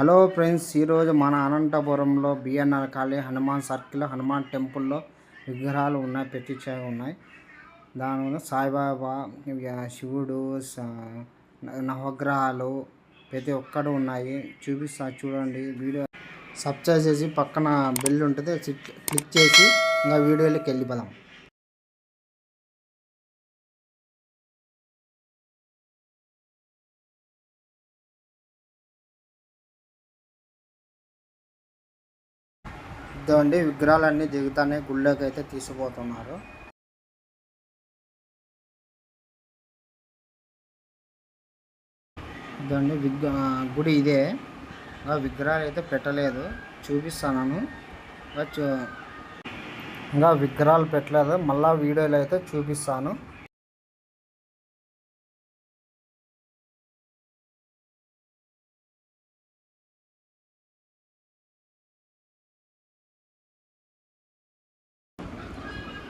Hello friends ఈరోజు మన అనంతపురంలో BNR college Hanuman circle Hanuman టెంపుల్లో విగ్రహాలు ఉన్నాయి పెట్టించే ఉన్నాయి. దానివల్ల సాయిబాబా శివుడు నవగ్రహాలు ప్రతి ఒక్కడు ఉన్నాయి. చూపిస్తా చూడండి వీడియో. సబ్స్క్రైబ్ చేసి పక్కన బెల్ ఉంటుంది క్లిక్ చేసి ఇంకా వీడియోలోకి వెళ్ళిపోదాం. ఇదండి విగ్రహాలన్నీ దిగుతానే గుళ్ళోకి అయితే తీసుకుపోతున్నారు. ఇదండి విగ్ గుడి ఇదే. విగ్రహాలు అయితే పెట్టలేదు. చూపిస్తాను ఇంకా విగ్రహాలు పెట్టలేదు. మళ్ళా వీడియోలో అయితే చూపిస్తాను.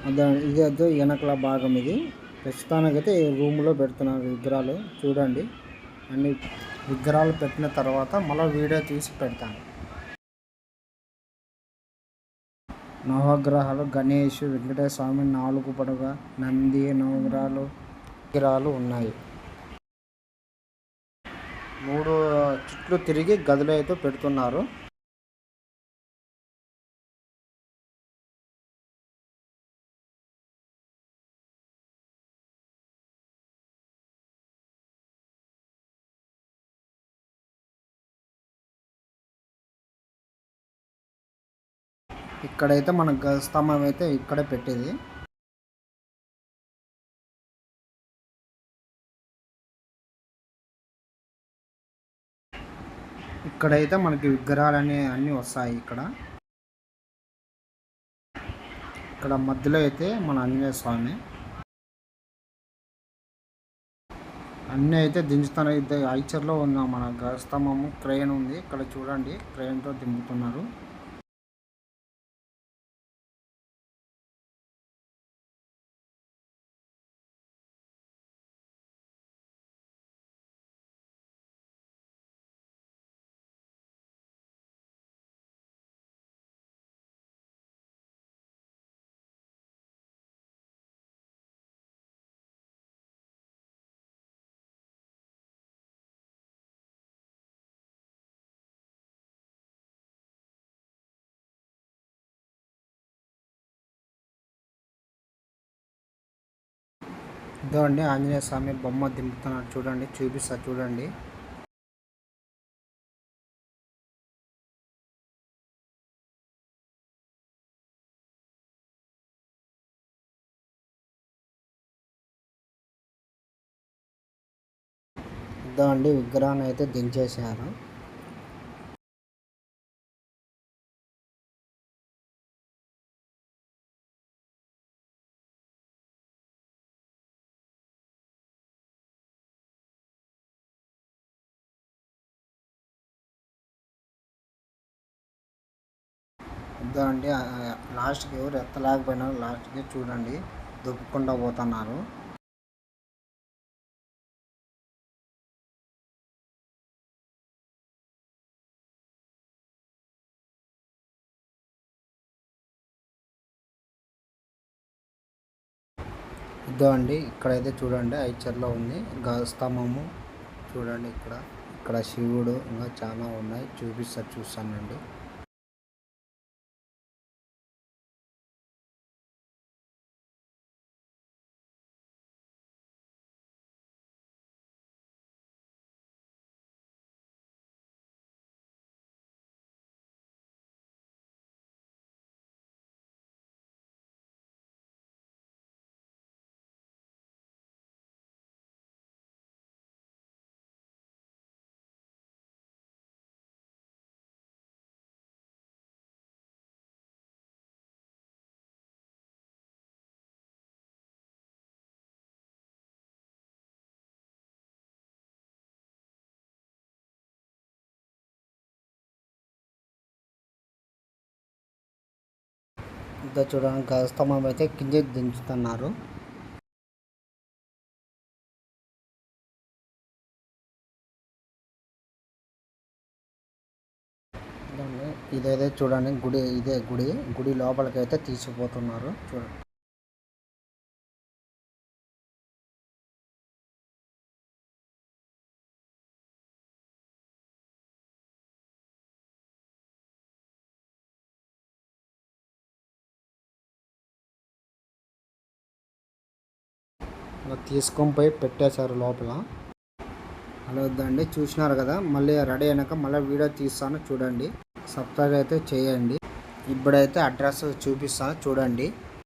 దాని ఇది అదే వెనకల భాగం ఇది. ప్రస్తుతానికైతే ఈ రూమ్లో పెడుతున్నారు విగ్రహాలు. చూడండి. అన్ని విగ్రహాలు పెట్టిన తర్వాత మళ్ళీ వీడియో తీసి పెడతాను. నవగ్రహాలు గణేష్ వెంకటేశ్వర స్వామి నాలుగు పడగ నంది నవగ్రహాలు విగ్రహాలు ఉన్నాయి. మూడు చుట్లు తిరిగి గదిలో అయితే పెడుతున్నారు. ఇక్కడైతే మన గజస్తంభం అయితే ఇక్కడే పెట్టేది. ఇక్కడైతే మనకి విగ్రహాలన్నీ అన్నీ వస్తాయి ఇక్కడ. ఇక్కడ మధ్యలో అయితే మన ఆంజనేయ స్వామి. అన్నీ అయితే దించుతారు. ఐచర్లో ఉన్న మన గజస్తంభము క్రెయిన్ ఉంది. ఇక్కడ చూడండి క్రెయిన్తో దింపుతున్నారు. ఇదో అండి ఆంజనేయ స్వామి బొమ్మ దింపుతున్నాడు. చూడండి చూపిస్తా చూడండి. ఇద్దామండి విగ్రహాన్ని అయితే దించేసారు ఇదో అండి లాస్ట్కి ఎవరు ఎత్తలేకపోయినారు లాస్ట్కి చూడండి. దుబ్బకుండా పోతున్నారు. ఇదో అండి ఇక్కడైతే చూడండి ఐచర్లో ఉంది. స్తంభము చూడండి ఇక్కడ. ఇక్కడ శివుడు ఇంకా చాలా ఉన్నాయి. చూపిస్తారు చూస్తానండి. ఇదో చూడండి గజస్తంభం అయితే కిందకి దించుతున్నారు. ఇదైతే చూడండి గుడి ఇదే గుడి గుడి లోపలికి అయితే తీసుకుపోతున్నారు చూడండి. అలా తీసుకొని పోయి పెట్టేశారు లోపల. అలా వద్దండి చూసినారు కదా మళ్ళీ రెడీ అయినాక మళ్ళీ వీడియో తీస్తాను చూడండి. సబ్స్క్రైబ్ అయితే చేయండి. ఇప్పుడైతే అడ్రస్ చూపిస్తాను చూడండి.